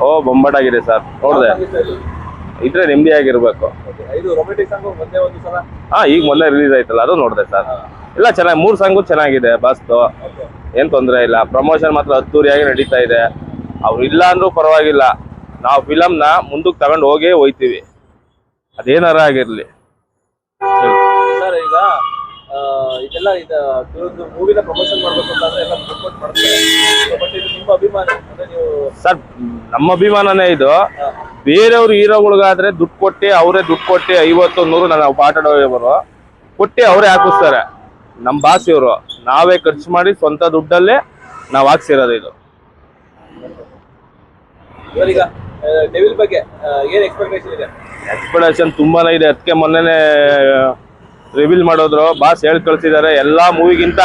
ಓ ಬೊಂಬಾಟಾಗಿದೆ sir. ನೋಡಿದೆ. ಇದ್ರೆ ನೆಮ್ಮದಿ ಆಗಿರ್ಬೇಕು. ಹಾ ಈಗ ಮೊನ್ನೆ ರಿಲೀಸ್ ಆಯ್ತಲ್ಲ ಅದು ನೋಡಿದೆ ಸರ್. ಇಲ್ಲ ಚೆನ್ನಾಗಿ ಮೂರು ಸಾಂಗು ಚೆನ್ನಾಗಿದೆ ಬಸ್ತು ಏನ್ ತೊಂದರೆ ಇಲ್ಲ. ಪ್ರಮೋಷನ್ ಮಾತ್ರ ಅದ್ದೂರಿಯಾಗಿ ನಡೀತಾ ಇದೆ. ಅವ್ರು ಇಲ್ಲ ಅಂದ್ರೂ ಪರವಾಗಿಲ್ಲ. ನಾವು ಫಿಲಮ್ನ ಮುಂದಕ್ಕೆ ತಗೊಂಡು ಹೋಗೇ ಹೋಯ್ತೀವಿ. ಅದೇನಾರ ಆಗಿರ್ಲಿ. ಇದೆಲ್ಲ ಇದು ಮೂವಿನ ಪ್ರಮೋಷನ್ ಮಾಡಬೇಕು ಅಂತಂದ್ರೆ ಎಲ್ಲ ಸಪೋರ್ಟ್ ಮಾಡ್ತಾರೆ. ಬಟ್ ಇದು ನಿಮ್ಮ ಅಭಿಮಾನ. ಅಂದ್ರೆ ನೀವು ಸರ್ ನಮ್ಮ ಅಭಿಮಾನನೇ ಇದು. ಬೇರೆಯವ್ರು ಹೀರೋಗಳಿಗಾದ್ರೆ ದುಡ್ಡು ಕೊಟ್ಟು ಅವರೇ ದುಡ್ಡು ಕೊಟ್ಟು ಐವತ್ತು ನೂರು ನಾವು ಆಡೋರು ಕೊಟ್ಟು ಅವರೇ ಹಾಕಿಸ್ತಾರೆ. ನಮ್ಮ ಬಾಸ್ ಇವರು. ನಾವೇ ಖರ್ಚು ಮಾಡಿ ಸ್ವಂತ ದುಡ್ಡಲ್ಲೇ ನಾವು ಹಾಕ್ಸಿರೋದು ಇದು. ಇವರೀಗ ಡೆವಿಲ್ ಬಗ್ಗೆ ಏನು ಏನ್ ಎಕ್ಸ್ಪೆಕ್ಟೇಷನ್ ಇದೆ? ಎಕ್ಸ್ಪೆಕ್ಟೇಷನ್ ತುಂಬಾನೇ ಇದೆ. ಅದಕ್ಕೆ ಮೊನ್ನೆನೆ ರಿವೀಲ್ ಮಾಡಿದ್ರು ಬಾಸ್ ಹೇಳಿ ಕಳ್ಸಿದ್ದಾರೆ ಎಲ್ಲ ಮೂವಿಗಿಂತ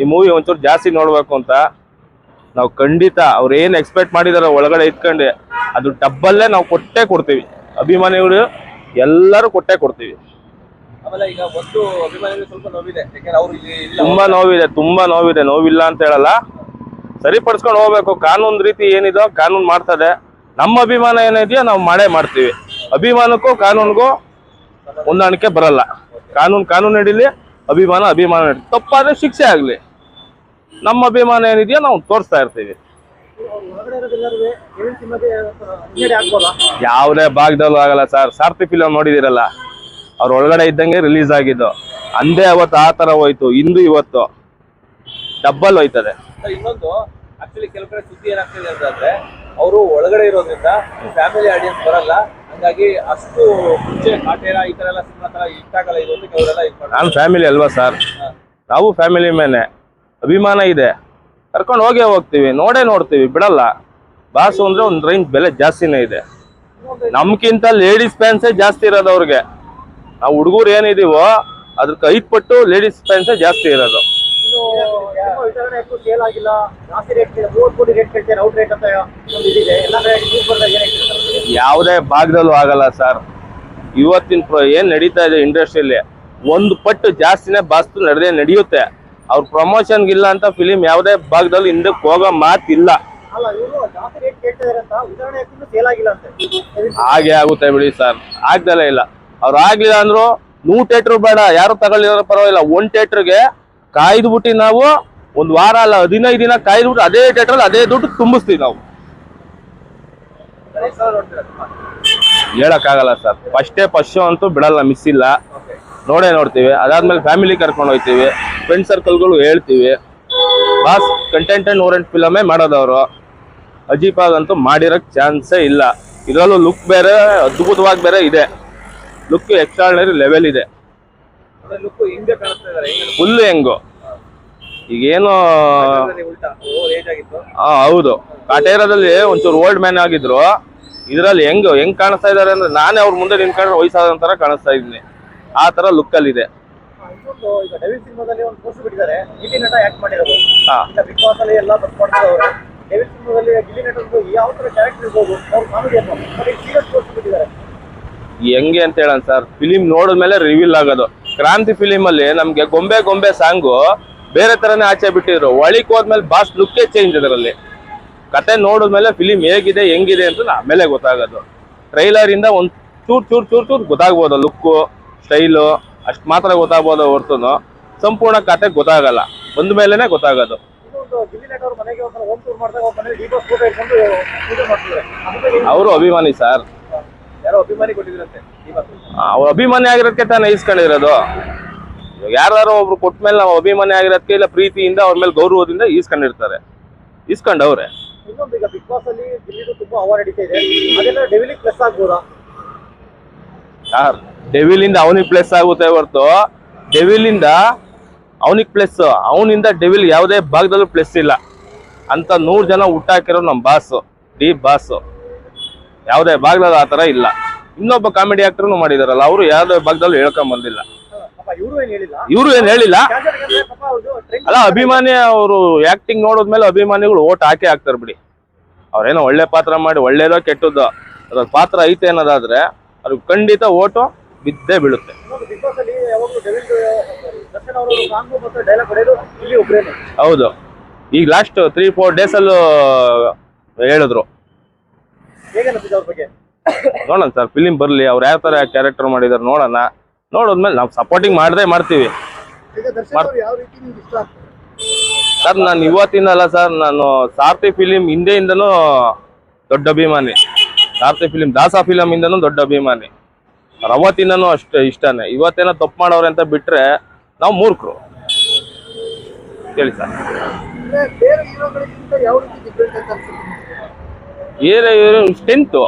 ಈ ಮೂವಿ ಒಂಚೂರು ಜಾಸ್ತಿ ನೋಡಬೇಕು ಅಂತ. ನಾವು ಖಂಡಿತ ಅವ್ರು ಏನು ಎಕ್ಸ್ಪೆಕ್ಟ್ ಮಾಡಿದಾರೆ ಒಳಗಡೆ ಇಟ್ಕೊಂಡು ಅದು ಡಬ್ಬಲ್ಲೇ ನಾವು ಕೊಟ್ಟೇ ಕೊಡ್ತೀವಿ. ಅಭಿಮಾನಿಗಳು ಎಲ್ಲರೂ ಕೊಟ್ಟೇ ಕೊಡ್ತೀವಿ. ತುಂಬಾ ನೋವಿದೆ ತುಂಬಾ ನೋವಿದೆ. ನೋವಿಲ್ಲ ಅಂತ ಹೇಳಲ್ಲ. ಸರಿಪಡಿಸ್ಕೊಂಡು ಹೋಗ್ಬೇಕು. ಕಾನೂನು ರೀತಿ ಏನಿದೋ ಕಾನೂನು ಮಾಡ್ತದೆ. ನಮ್ಮ ಅಭಿಮಾನ ಏನಿದೆಯೋ ನಾವು ಮಾಡೇ ಮಾಡ್ತೀವಿ. ಅಭಿಮಾನಕ್ಕೂ ಕಾನೂನಿಗೂ ಹೊಂದಾಣಿಕೆ ಬರಲ್ಲ. ಕಾನೂನು ಕಾನೂನು ನಡೀಲಿ, ಅಭಿಮಾನ ಅಭಿಮಾನ ನಡೀಲಿ. ತಪ್ಪಾದ್ರೆ ಶಿಕ್ಷೆ ಆಗಲಿ. ನಮ್ಮ ಅಭಿಮಾನ ಏನಿದೆಯೋ ನಾವು ತೋರಿಸ್ತಾ ಇರ್ತೀವಿ. ಯಾವುದೇ ಭಾಗದಲ್ಲೂ ಆಗಲ್ಲ ಸರ್. ಸಾರ್ಥಿ ಫಿಲಮ್ ನೋಡಿದಿರಲ್ಲ? ಅವ್ರ ಒಳಗಡೆ ಇದ್ದಂಗೆ ರಿಲೀಸ್ ಆಗಿದ್ದು. ಅಂದೇ ಅವತ್ತು ಆ ತರ ಹೋಯ್ತು. ಇಂದು ಇವತ್ತು. ಡಬ್ಬಲ್ ಹೋಯ್ತದೆ. ಇನ್ನೊಂದು ಆಕ್ಚುಲಿ ಕೆಲವು ಕಡೆ ಸುದ್ದಿ ಏನಾಗ್ತಿದೆ ಅಂತಂದ್ರೆ ಅವರು ಒಳಗಡೆ ಇರೋದ್ರಿಂದ ಫ್ಯಾಮಿಲಿ ಆಡಿಯನ್ಸ್ ಬರಲ್ಲ. ಹಂಗಾಗಿ ಅಷ್ಟು ಮುಂಚೆ ಕಾಟೇರ ಈ ತರ ಎಲ್ಲ ಸಿನಿಮಾ ತರ ಇಷ್ಟ ಆಗಲ್ಲ ಇದು ಅಂತ ಅವರೆಲ್ಲ ಇದು ನಾನು ಫ್ಯಾಮಿಲಿ ಅಲ್ವಾ ಸರ್ ನಾವು ಫ್ಯಾಮಿಲಿ ಮೇಲೆ ಅಭಿಮಾನ ಇದೆ. ಕರ್ಕೊಂಡು ಹೋಗೇ ಹೋಗ್ತೀವಿ ನೋಡೇ ನೋಡ್ತೀವಿ ಬಿಡಲ್ಲ. ಬಾಸು ಅಂದ್ರೆ ಒಂದು ರೇಂಜ್ ಬೆಲೆ ಜಾಸ್ತಿನೇ ಇದೆ. ನಮ್ಗಿಂತ ಲೇಡೀಸ್ ಫ್ಯಾನ್ಸೇ ಜಾಸ್ತಿ ಇರೋದು ಅವ್ರಿಗೆ. ನಾವು ಹುಡುಗರು ಏನಿದೀವೋ ಅದಕ್ಕೆ ಐದು ಪಟ್ಟು ಲೇಡೀಸ್ ಫ್ಯಾನ್ಸೇ ಜಾಸ್ತಿ ಇರೋದು. ಸೇಲ್ ಆಗಿಲ್ಲ. ಜಾಸ್ತಿ ರೇಟ್ ಮೂವತ್ತು ಕೋಟಿ ರೇಟ್ ಕೇಳ್ತಾರೆ ಔಟ್ ರೇಟ್ ಅಂತ ಇದಿದೆ. ಎಲ್ಲ ಯಾವುದೇ ಭಾಗದಲ್ಲೂ ಆಗಲ್ಲ ಸರ್. ಇವತ್ತಿನ ಪ್ರ ಏನು ನಡೀತಾ ಇದೆ ಇಂಡಸ್ಟ್ರಿಯಲ್ಲಿ? ಒಂದು ಪಟ್ಟು ಜಾಸ್ತಿನೇ ಬಾಸ್ತು ನಡೆದೇ ನಡೆಯುತ್ತೆ. ಅವ್ರ ಪ್ರಮೋಷನ್ಗಿಲ್ಲ ಅಂತ ಫಿಲಿಮ್ ಯಾವುದೇ ಭಾಗದಲ್ಲಿ ಹಿಂದಕ್ಕೆ ಹೋಗೋ ಮಾತಿಲ್ಲ. ಹಾಗೆ ಆಗುತ್ತೆ ಬಿಡಿ ಸರ್. ಆಗ್ದಲೇ ಇಲ್ಲ. ಅವ್ರು ಆಗ್ಲಿಲ್ಲ ಅಂದ್ರು ನೂರು ಥಿಯೇಟ್ರ್ ಬೇಡ, ಯಾರು ತಗೊಳ್ಳಿರೋ ಪರವಾಗಿಲ್ಲ. ಒಂದ್ ಥಿಯೇಟ್ರಿಗೆ ಕಾಯ್ದು ಬಿಟ್ಟು ನಾವು ಒಂದ್ ವಾರ ಅಲ್ಲ, ಹದಿನೈದು ದಿನ ಕಾಯ್ದು ಬಿಟ್ಟು ಅದೇ ಥಿಯೇಟ್ರಲ್ಲಿ ಅದೇ ದುಡ್ಡು ತುಂಬಿಸ್ತೀವಿ ನಾವು ಸರ್, ಎಷ್ಟ್ ಸಲ ನೋಡ್ತೀರಾ ಸಿನಿಮಾ ಹೇಳಕ್ಕಾಗಲ್ಲ ಸರ್. ಫಸ್ಟೇ ಫಸ್ಟ್ ಶೋ ಅಂತೂ ಬಿಡಲ್ಲ ಮಿಸ್ ಇಲ್ಲ. ನೋಡೇ ನೋಡ್ತೀವಿ. ಅದಾದ್ಮೇಲೆ ಫ್ಯಾಮಿಲಿ ಕರ್ಕೊಂಡು ಹೋಗ್ತೀವಿ ಫ್ರೆಂಡ್ ಸರ್ಕಲ್ಗಳು ಹೇಳ್ತೀವಿ. ಬಾಸ್ ಕಂಟೆಂಟ್ ಅಂಡ್ ಓರೆಂಟ್ ಫಿಲಮೇ ಮಾಡೋದವರು. ಅಜೀಪಾಗಂತೂ ಮಾಡಿರೋಕ್ಕೆ ಚಾನ್ಸೇ ಇಲ್ಲ. ಇದರಲ್ಲೂ ಲುಕ್ ಬೇರೆ ಅದ್ಭುತವಾಗಿ ಬೇರೆ ಇದೆ. ಲುಕ್ ಎಕ್ಸ್ಟ್ರಾರ್ಡಿನರಿ ಲೆವೆಲ್ ಇದೆ. ಫುಲ್ ಹೆಂಗು. ಈಗೇನು ಹೌದು. ಕಾಟೇರದಲ್ಲಿ ಒಂಚೂರು ಓಲ್ಡ್ ಮ್ಯಾನ್ ಆಗಿದ್ರು. ಇದ್ರಲ್ಲಿ ಹೆಂಗ್ ಹೆಂಗ್ ಕಾಣಿಸ್ತಾ ಇದಾರೆ ಅಂದ್ರೆ ನಾನೇ ಅವ್ರ ಮುಂದೆ ನಿಂತ್ಕೊಂಡ್ರೆ ವಯಸ್ಸಾದ ತರ ಕಾಣಿಸ್ತಾ ಇದ್ದೀನಿ ಆ ತರ ಲುಕ್ ಅಲ್ಲಿ ಇದೆ ಹೆಂಗೆ ಅಂತ ಹೇಳೋಣ ಸರ್ ಫಿಲಿಮ್ ನೋಡಿದ್ಮೇಲೆ ರಿವೀಲ್ ಆಗೋದು. ಕ್ರಾಂತಿ ಫಿಲಿಮ್ ಅಲ್ಲಿ ನಮ್ಗೆ ಗೊಂಬೆ ಗೊಂಬೆ ಸಾಂಗು ಬೇರೆ ತರನೇ ಆಚೆ ಬಿಟ್ಟಿದ್ರು. ಒಳಿಕ್ ಹೋದ್ಮೇಲೆ ಬಾಸ್ ಲುಕ್ಕೇ ಚೇಂಜ್ ಅದರಲ್ಲಿ ಕತೆ ನೋಡಿದ್ಮೇಲೆ ಫಿಲಿಮ್ ಹೇಗಿದೆ, ಹೆಂಗಿದೆ ಅಂತ ಆಮೇಲೆ ಗೊತ್ತಾಗೋದು. ಟ್ರೈಲರ್ ಇಂದ ಒಂದ್ ಚೂರ್ ಚೂರ್ ಚೂರ್ ಚೂರ್ ಗೊತ್ತಾಗ್ಬೋದು ಲುಕ್ಕು ಸ್ಟೈಲು ಅಷ್ಟು ಮಾತ್ರ ಗೊತ್ತಾಗ್ಬೋದು ಹೊರತು ಸಂಪೂರ್ಣ ಕತೆ ಗೊತ್ತಾಗಲ್ಲ. ಬಂದ ಮೇಲೆನೆ ಗೊತ್ತಾಗೋದು. ಅವ್ರ ಅಭಿಮಾನಿ ಸರ್. ಯಾರು ಅಭಿಮಾನಿ ಆಗಿರೋದಕ್ಕೆ ತಾನೇ ಈಸ್ಕೊಂಡಿರೋದು. ಯಾರು ಒಬ್ರು ಕೊಟ್ಟ ಮೇಲೆ ನಾವು ಅಭಿಮಾನಿ ಆಗಿರೋದಕ್ಕೆ ಇಲ್ಲ, ಪ್ರೀತಿಯಿಂದ ಅವ್ರ ಮೇಲೆ ಗೌರವದಿಂದ ಈಸ್ಕೊಂಡಿರ್ತಾರೆ. ಈಸ್ಕೊಂಡವ್ರೆ. ಇನ್ನೊಂದು ಈಗ ಬಿಗ್ ಬಾಸ್ ಅಲ್ಲಿ ತುಂಬಾ ಅವಾರ್ಡ್ ನಡೀತಾ ಇದೆ. ಅದೆಲ್ಲ ಡೆವಿಲಿ ಪ್ಲಸ್ ಆಗ್ಬೋದಾ? ಯಾರ್? ಇಂದ ಅವನಿಗೆ ಪ್ಲಸ್ ಆಗುತ್ತೆ ಹೊರತು ಇಂದ ಅವನಿಗೆ ಪ್ಲಸ್ ಅವನಿಂದ ಡೆವಿಲ್ ಯಾವುದೇ ಭಾಗದಲ್ಲೂ ಪ್ಲಸ್ ಇಲ್ಲ. ಅಂತ ನೂರು ಜನ ಹುಟ್ಟಾಕಿರೋ ನಮ್ಮ ಬಾಸ್ ಡಿ ಬಾಸ್ ಯಾವುದೇ ಭಾಗದಲ್ಲಿ ಆ ಥರ ಇಲ್ಲ. ಇನ್ನೊಬ್ಬ ಕಾಮಿಡಿ ಆಕ್ಟರ್ನು ಮಾಡಿದಾರಲ್ಲ, ಅವರು ಯಾವುದೇ ಭಾಗದಲ್ಲೂ ಹೇಳ್ಕೊಂಡ್ ಬಂದಿಲ್ಲ. ಪಾಪ ಇವರು ಏನ್ ಹೇಳಿಲ್ಲ? ಅಲ್ಲ ಅಭಿಮಾನಿ ಅವರು ಆಕ್ಟಿಂಗ್ ನೋಡಿದ್ಮೇಲೆ ಅಭಿಮಾನಿಗಳು ಓಟ್ ಹಾಕಿ ಹಾಕ್ತಾರೆ ಬಿಡಿ. ಅವ್ರೇನೋ ಒಳ್ಳೆ ಪಾತ್ರ ಮಾಡಿ ಒಳ್ಳೇದೋ ಕೆಟ್ಟದ್ದು ಅದ್ರ ಪಾತ್ರ ಐತೆ ಅನ್ನೋದಾದ್ರೆ ಅವ್ರಿಗೆ ಖಂಡಿತ ಓಟು ಬಿದ್ದೇ ಬೀಳುತ್ತೆ. ಅಲ್ಲಿ ಹೌದು. ಈಗ ಲಾಸ್ಟ್ ತ್ರೀ ಫೋರ್ ಹೇಳಿದ್ರು. ಅನಿಸಿದೆ ಅವ್ರ ಬಗ್ಗೆ? ನೋಡೋಣ ಸರ್ ಫಿಲಿಮ್ ಬರಲಿ ಅವ್ರು ಯಾವ ತರ ಕ್ಯಾರೆಕ್ಟರ್ ಮಾಡಿದಾರೆ ನೋಡೋಣ. ನೋಡೋದ್ಮೇಲೆ ನಾವು ಸಪೋರ್ಟಿಂಗ್ ಮಾಡದೇ ಮಾಡ್ತೀವಿ. ಸರ್ ನಾನು ಇವತ್ತಿನಲ್ಲ ಸರ್ ನಾನು ಸಾರ್ಥಿ ಫಿಲಿಮ್ ಹಿಂದೆಯಿಂದನೂ ದೊಡ್ಡ ಅಭಿಮಾನಿ. ಸಾರ್ಥಿ ಫಿಲಿಮ್ ದಾಸ ಫಿಲಮ್ ಇಂದನೂ ದೊಡ್ಡ ಅಭಿಮಾನಿ. ಅವ್ರ್ ಅವತ್ತಿಂದನೂ ಅಷ್ಟೇ ಇಷ್ಟನೇ. ಇವತ್ತೇನೋ ತಪ್ಪು ಮಾಡೋರೆ ಅಂತ ಬಿಟ್ರೆ ನಾವು ಮೂರ್ಖರು. ಹೇಳಿ ಸರ್. ಏನೇ ಸ್ಟೆಂತು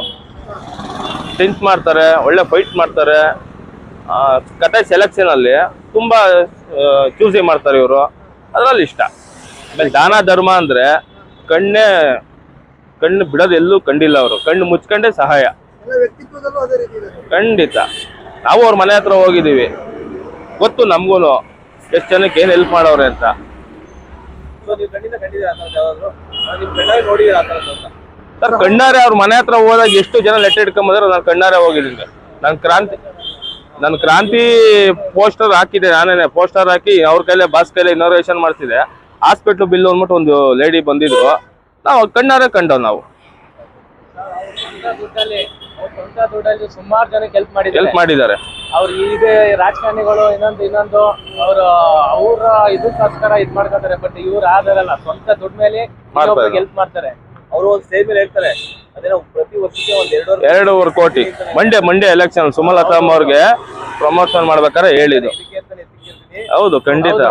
ಸ್ಟೆಂತ್ ಮಾಡ್ತಾರೆ ಒಳ್ಳೆ ಫೈಟ್ ಮಾಡ್ತಾರೆ. ಆ, ಕತೆ ಸೆಲೆಕ್ಷನ್ ಅಲ್ಲಿ ತುಂಬಾ ಚೂಸಿ ಮಾಡ್ತಾರೆ ಇವರು. ಅದರಲ್ಲಿ ಇಷ್ಟ. ಆಮೇಲೆ ದಾನ ಧರ್ಮ ಅಂದ್ರೆ ಕಣ್ಣೇ ಕಣ್ಣು ಬಿಡೋದು ಎಲ್ಲೂ ಕಂಡಿಲ್ಲ ಅವರು. ಕಣ್ಣು ಮುಚ್ಕೊಂಡೇ ಸಹಾಯ. ಎಲ್ಲ ವ್ಯಕ್ತಿತ್ವದಲ್ಲೂ ಅದೇ ರೀತಿ ಇದೆ. ಖಂಡಿತ. ನಾವು ಅವ್ರ ಮನೆ ಹತ್ರ ಹೋಗಿದ್ದೀವಿ. ಗೊತ್ತು ನಮಗೂ ಎಷ್ಟು ಜನಕ್ಕೆ ಏನು ಹೆಲ್ಪ್ ಮಾಡೋರೆ ಅಂತ. ಸರ್ ಕಣ್ಣಾರೆ ಅವ್ರ ಮನೆ ಹತ್ರ ಹೋದಾಗ ಎಷ್ಟು ಜನ ಲೆಟ್ ಇಟ್ಕೊಂಬಂದ್ರೆ ನಾನು ಕಣ್ಣಾರೆ ಹೋಗಿದ್ದೀನಿ. ನಾನು ಕ್ರಾಂತಿ ನಾನು ಕ್ರಾಂತಿ ಪೋಸ್ಟರ್ ಹಾಕಿದೆ ನಾನೇನೆ ಪೋಸ್ಟರ್ ಹಾಕಿ ಅವ್ರ ಕೈಲೇ ಬಾಸ್ ಕೈಲೇ ಇನೋವೇಷನ್ ಮಾಡ್ತಿದ್ದೆ ಹಾಸ್ಪಿಟ್ಲ್ ಬಿಲ್ ಅಂದ್ಬಿಟ್ಟು ಒಂದು ಲೇಡಿ ಬಂದಿದ್ರು. ನಾವು ಕಣ್ಣಾರೆ ಕಂಡವ್ ನಾವು. ಸುಮಾರು ಜನಕ್ಕೆ ಹೆಲ್ಪ್ ಮಾಡಿದ್ದಾರೆ. ಹೆಲ್ಪ್ ಮಾಡಿದ್ದಾರೆ ಅವ್ರು ಈಗ ರಾಜಕಾರಣಿಗಳು ಇನ್ನೊಂದು ಇನ್ನೊಂದು ಅವರು ಅವ್ರ ಇದಕ್ಕೋಸ್ಕರ ಇದ್ ಮಾಡ್ಕೊತಾರೆ ಬಟ್ ಇವ್ರು ಆದಾರಲ್ಲ ಸ್ವಂತ ದುಡ್ಡು ಮೇಲೆ. ಹೆಲ್ಪ್ ಮಾಡ್ತಾರೆ. ಅವರು ಒಂದು ಸ್ಟೇಜ್ ಮೇಲೆ ಹೇಳ್ತಾರೆ ಅದೇನೋ ಪ್ರತಿ ವರ್ಷಕ್ಕೆ ಒಂದ್ ಎರಡೂವರೆ ಎರಡೂವರೆ ಕೋಟಿ. ಮಂಡ್ಯ ಮಂಡ್ಯ ಎಲೆಕ್ಷನ್ ಸುಮಲತಾ ಅವ್ರಿಗೆ ಪ್ರಮೋಷನ್ ಮಾಡ್ಬೇಕಾರೆ ಹೇಳಿದ್ದು. ಹೌದು ಖಂಡಿತ.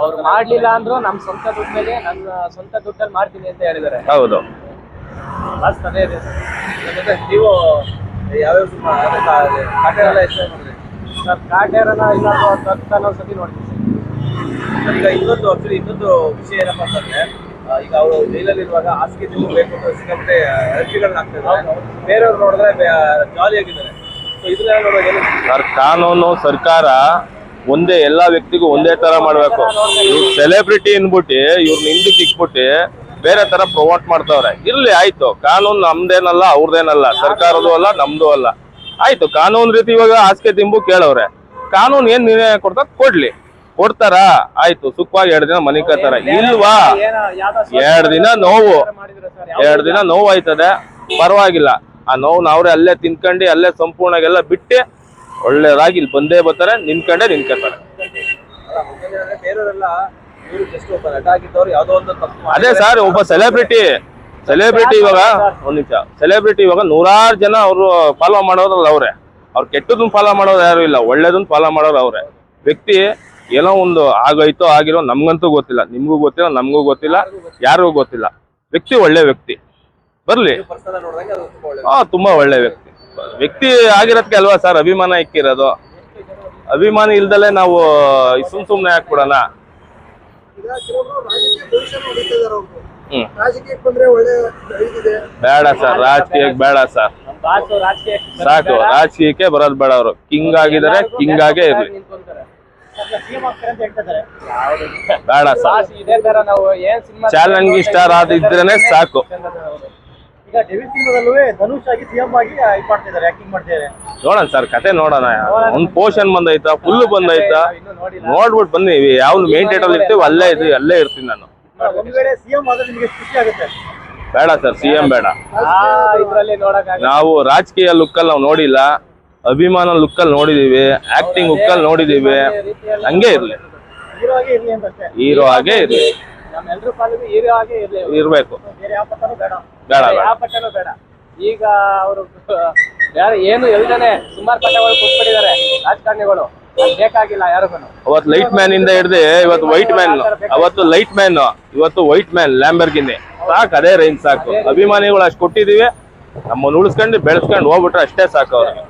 ಅವ್ರು ಮಾಡ್ಲಿಲ್ಲ ಅಂದ್ರು ನಮ್ ಸ್ವಂತ ದುಡ್ಡಲ್ಲಿ ಮೇಲೆ ನನ್ನ ಸ್ವಂತ ದುಡ್ಡಲ್ಲಿ ಮಾಡ್ತೀನಿ ಅಂತ ಹೇಳಿದ್ದಾರೆ. ಹೌದು. ನೀವು ಕಾಟೇರನ ಸತಿ ನೋಡ್ತೀನಿ. ಸರ್. ಈಗ ಇನ್ನೊಂದು ಆಕ್ಚುಲಿ ಇನ್ನೊಂದು ವಿಷಯ ಏನಪ್ಪಾ ಅಂತಂದ್ರೆ ಈಗ ಅವರು ಜೈಲಲ್ಲಿ ಇರುವಾಗ ಹಾಸಿಗೆ ಬೇಕು ಅಂತ ಸಿಕ್ಕಂತೆ ಅರ್ಜಿಗಳನ್ನ ಹಾಕ್ತಾ ಇದ್ದಾರೆ. ಬೇರೆಯವ್ರು ನೋಡಿದ್ರೆ ಜಾಲಿ ಆಗಿದ್ದಾರೆ. ಸೊ ಇದನ್ನ ನೋಡುವಾಗ ಕಾನೂನು, ಸರ್ಕಾರ ಒಂದೇ, ಎಲ್ಲಾ ವ್ಯಕ್ತಿಗೂ ಒಂದೇ ತರ ಮಾಡ್ಬೇಕು. ಸೆಲೆಬ್ರಿಟಿ ಅನ್ಬಿಟ್ಟು ಇವ್ರನ್ನ ಹಿಂದಕ್ಕೆ ಇಕ್ಬಿಟ್ಟು ಬೇರೆ ತರ ಪ್ರಮೋಟ್ ಮಾಡ್ತಾವ್ರೆ. ಇರ್ಲಿ, ಆಯ್ತು. ಕಾನೂನು ನಮ್ದೇನಲ್ಲ, ಅವ್ರದೇನಲ್ಲ. ಸರ್ಕಾರದ್ದು ಅಲ್ಲ, ನಮ್ದು ಅಲ್ಲ. ಆಯ್ತು, ಕಾನೂನು ರೀತಿ ಇವಾಗ ಹಾಸಿಗೆ ತಿಂಬು ಕೇಳವ್ರೆ. ಕಾನೂನು ಏನ್ ನಿರ್ಣಯ ಕೊಡ್ತಾ ಕೊಡ್ಲಿ. ಕೊಡ್ತಾರ? ಆಯ್ತು ಸುಖವಾಗಿ ಎರಡು ದಿನ ಮನೆ ಇಲ್ವಾ? ಎರಡ್ ದಿನ ನೋವು. ಎರಡ್ ದಿನ ನೋವು ಆಯ್ತದೆ ಪರವಾಗಿಲ್ಲ. ಆ ನೋವು ಅವ್ರೆ ಅಲ್ಲೇ ತಿನ್ಕಂಡಿ ಅಲ್ಲೇ ಸಂಪೂರ್ಣಗೆಲ್ಲ ಬಿಟ್ಟು ಒಳ್ಳೇದಾಗಿ ಇಲ್ಲಿ ಬಂದೇ ಬರ್ತಾರೆ ನಿನ್ಕಂಡೆ ನಿನ್ಕತಾರೆ ಅದೇ ಸರ್ ಒಬ್ಬ ಸೆಲೆಬ್ರಿಟಿ ಸೆಲೆಬ್ರಿಟಿ ಇವಾಗ ಒಂದ್ ನಿಮಿಷ. ಸೆಲೆಬ್ರಿಟಿ ಇವಾಗ ನೂರಾರು ಜನ ಅವರು ಫಾಲೋ ಮಾಡೋದ್ರಲ್ಲ ಅವ್ರೆ. ಅವ್ರು ಕೆಟ್ಟದನ್ನ ಫಾಲೋ ಮಾಡೋರು ಯಾರು ಇಲ್ಲ ಒಳ್ಳೇದನ್ನ ಫಾಲೋ ಮಾಡೋರು ಅವ್ರೆ. ವ್ಯಕ್ತಿ ಏನೋ ಒಂದು ಆಗೋಯ್ತೋ ಆಗಿರೋ ನಮ್ಗಂತೂ ಗೊತ್ತಿಲ್ಲ ನಿಮ್ಗೂ ಗೊತ್ತಿಲ್ಲ ನಮಗೂ ಗೊತ್ತಿಲ್ಲ ಯಾರಿಗೂ ಗೊತ್ತಿಲ್ಲ. ವ್ಯಕ್ತಿ ಒಳ್ಳೆ ವ್ಯಕ್ತಿ. ಬರ್ಲಿ. ಹಾ ತುಂಬಾ ಒಳ್ಳೆ ವ್ಯಕ್ತಿ. ವ್ಯಕ್ತಿ ಆಗಿರೋದಕ್ಕೆ ಅಲ್ವಾ ಸರ್ ಅಭಿಮಾನ ಇಕ್ಕಿರೋದು? ಅಭಿಮಾನಿ ಇಲ್ದಲೆ ನಾವು ಸುಮ್ ಸುಮ್ನೆ ಹಾಕ್ಬಿಡೋಣ ಬೇಡ ಸರ್ ರಾಜಕೀಯಕ್ಕೆ ಬೇಡ ಸರ್. ಸಾಕು ರಾಜಕೀಯಕ್ಕೆ ಬರೋದ್ ಬೇಡ ಅವರು. ಕಿಂಗ್ ಆಗಿದ್ದಾರೆ ಕಿಂಗ್ ಆಗೇ ಇರ್ಲಿ. ಬೇಡ ಸರ್ ಇದೇ ತರ ನಾವು ಏನ್ ಸಿನಿಮಾ ಚಾಲೆಂಜ್ ಸ್ಟಾರ್ ಆದಿದ್ರೇನೆ ಸಾಕು. ಈಗ ಡೆವಿಲ್ ಸಿನಿಮಾದಲ್ಲೂ ಧನುಷ್ ಆಗಿ ಸಿಎಂ ಆಗಿ ಇದು ಮಾಡ್ತಿದ್ದಾರೆ ಆಕ್ಟಿಂಗ್ ಮಾಡ್ತಿದ್ದಾರೆ ನೋಡೋಣ ಸರ್ ಕತೆ ನೋಡೋಣ. ಒಂದ್ ಪೋರ್ಷನ್ ಬಂದೈತಾ ಫುಲ್ ಬಂದೈತಾ? ನೋಡ್ಬಿಟ್ಟು ಬನ್ನಿ ಯಾವ ಮೇನ್ ಟೈಟಲ್ ಇರ್ತೀವಿ ಅಲ್ಲೇ ಇದು ಅಲ್ಲೇ ಇರ್ತೀನಿ ನಾನು. ಒಂದ್ ವೇಳೆ ಸಿಎಂ ಆದ್ರೆ ನಿಮಗೆ ಖುಷಿ ಆಗುತ್ತೆ ಬೇಡ. ಸರ್ ಸಿ ಎಂ ಬೇಡ ನಾವು ರಾಜಕೀಯ ಲುಕ್ಕಲ್ಲಿ ನಾವು ನೋಡಿಲ್ಲ. ಅಭಿಮಾನ ಲುಕ್ಕಲ್ಲಿ ನೋಡಿದೀವಿ ಆಕ್ಟಿಂಗ್ ಲುಕ್ಕಲ್ಲಿ ನೋಡಿದೀವಿ. ಹಂಗೆ ಇರ್ಲಿ. ಹೀರೋ ಹಾಗೆ ಇರ್ಲಿ ಇರ್ಬೇಕು. ಬೇಡ. ಬೇಡ ಈಗ ಅವರು ಯಾರು ಏನು ಇಲ್ದೇನೆ ಸುಮಾರು ಪಟ್ಟಗಳು ಕೊಟ್ಬಿಟ್ಟಿದ್ದಾರೆ ರಾಜಕಾರಣಿಗಳು. ಬೇಕಾಗಿಲ್ಲ ಯಾರಿಗೂ ಅವತ್ತು ಲೈಟ್ ಮ್ಯಾನ್ ಇಂದ ಹಿಡ್ದು ಇವತ್ತು ವೈಟ್ ಮ್ಯಾನ್ ಅವತ್ತು ಲೈಟ್ ಮ್ಯಾನ್ ಇವತ್ತು ವೈಟ್ ಮ್ಯಾನ್ ಲ್ಯಾಂಬರ್ಗಿನಿ ಸಾಕು ಅದೇ ರೇಂಜ್ ಸಾಕು. ಅಭಿಮಾನಿಗಳು ಅಷ್ಟು ಕೊಟ್ಟಿದೀವಿ. ನಮ್ಮನ್ನು ಉಳಿಸ್ಕೊಂಡು ಬೆಳೆಸ್ಕೊಂಡು ಹೋಗ್ಬಿಟ್ರೆ ಅಷ್ಟೇ ಸಾಕು ಅವ್ರಿಗೆ